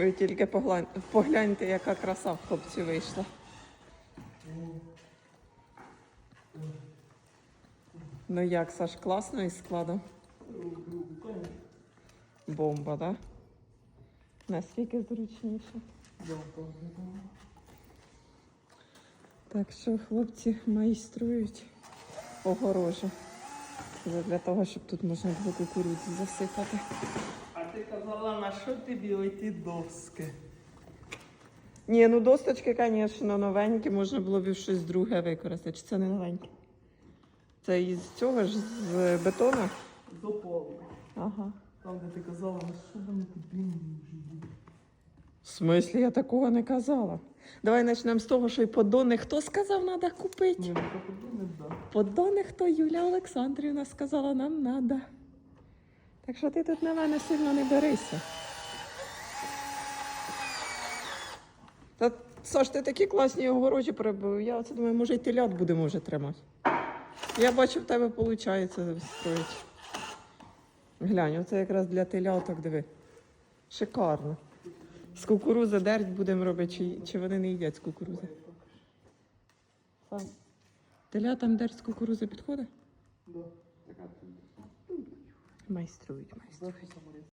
Ви тільки поглянь- погляньте, яка краса в хлопці вийшла. Ну як, Саш, класно із складом? Бомба, так? Да? Наскільки зручніше. Так що хлопці майструють огорожу. Для того, щоб тут можна було кукурудзу засипати. Ти казала, на що тобі оті доски? Ні, ну досточки, звісно, новенькі, можна було б і щось друге використати. Чи це не новеньке? Це із цього ж з бетону? Доповнення. Ага. Там, де ти казала, на що вони тобі нужні? В смислі, я такого не казала. Давай почнемо з того, що і подони хто сказав, треба купити. Ні, ну тобі не да. Подони хто Юля Олександрівна сказала, нам треба. Так що ти тут на мене сильно не берися. Та Саш, ти такі класні огорожі прибив. Я оце думаю, може й телят будемо вже тримати. Я бачу, в тебе виходить. Глянь, оце якраз для теляток, диви. Шикарно. З кукурузи дерть будемо робити, чи, чи вони не їдять з кукурузи? Телятам дерть з кукурузи підходить? Да. Така Майструють, майструють. Захист саморез.